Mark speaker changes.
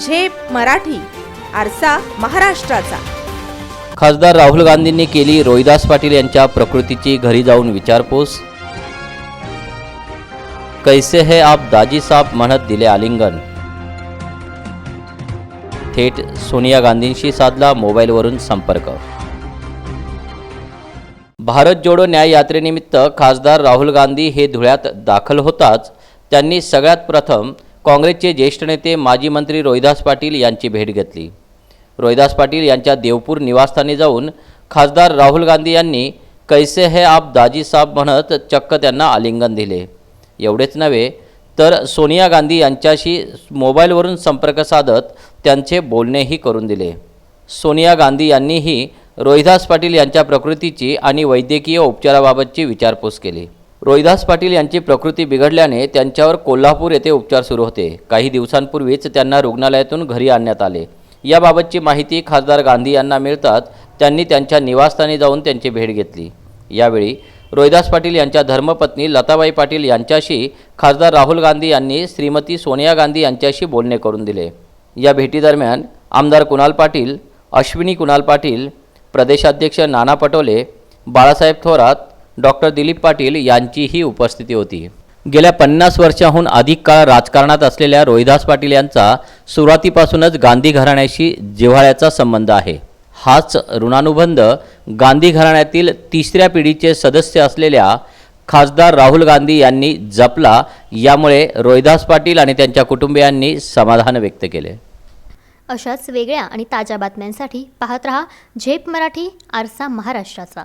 Speaker 1: झेप मराठी आरसा महाराष्ट्राचा.
Speaker 2: खासदार राहुल गांधींनी केली रोहिदास पाटील यांच्या प्रकृतीची घरी जाऊन विचारपूस. कैसे है आप दाजी साहेब म्हणत दिले आलिंगन. थेट सोनिया गांधींशी साधला मोबाईलवरून संपर्क. भारत जोडो न्याय यात्रेनिमित्त खासदार राहुल गांधी हे धुळ्यात दाखल होताच त्यांनी सगळ्यात प्रथम काँग्रेसचे ज्येष्ठ नेते माजी मंत्री रोहिदास पाटील यांची भेट घेतली. रोहिदास पाटील यांच्या देवपूर निवासस्थानी जाऊन खासदार राहुल गांधी यांनी कैसे हे आप दाजी साहेब? म्हणत चक्क त्यांना आलिंगन दिले. एवढेच नव्हे तर सोनिया गांधी यांच्याशी मोबाईलवरून संपर्क साधत त्यांचे बोलणेही करून दिले. सोनिया गांधी यांनीही रोहिदास पाटील यांच्या प्रकृतीची आणि वैद्यकीय उपचाराबाबतची विचारपूस केली. रोहिदास पाटील यांची प्रकृती बिघडल्याने त्यांच्यावर कोल्हापूर येथे उपचार सुरू होते. काही दिवसांपूर्वीच त्यांना रुग्णालयातून घरी आणण्यात आले. याबाबतची माहिती खासदार गांधी यांना मिळतात. त्यांनी त्यांच्या निवासस्थानी जाऊन त्यांची भेट घेतली. यावेळी रोहिदास पाटील यांच्या धर्मपत्नी लताबाई पाटील यांच्याशी खासदार राहुल गांधी यांनी श्रीमती सोनिया गांधी यांच्याशी बोलणे करून दिले. या भेटीदरम्यान आमदार कुणाल पाटील अश्विनी कुणाल पाटील प्रदेशाध्यक्ष नाना पटोले बाळासाहेब थोरात डॉक्टर दिलीप पाटील यांचीही उपस्थिती होती. गेल्या पन्नास वर्षाहून अधिक काळ राजकारणात असलेल्या रोहिदास पाटील यांचा सुरुवातीपासूनच गांधी घराण्याशी जिव्हाळ्याचा संबंध आहे. हाच ऋणानुबंध गांधी घराण्यातील तिसऱ्या पिढीचे सदस्य असलेल्या खासदार राहुल गांधी यांनी जपला यामुळे रोहिदास पाटील आणि त्यांच्या कुटुंबियांनी समाधान व्यक्त केले.
Speaker 3: अशाच वेगळ्या आणि ताज्या बातम्यांसाठी पाहत रहा झेप मराठी आरसा महाराष्ट्राचा.